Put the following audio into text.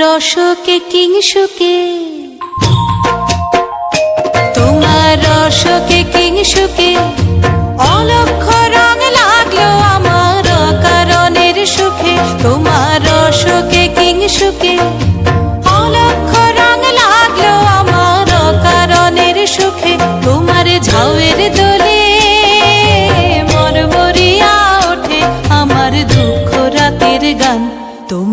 রসকে কিংসুকে তোমার রসকে কিংসুকে অলক্ষ রং লাগল আমার কারণের সুখে। তোমার রসকে কিংসুকে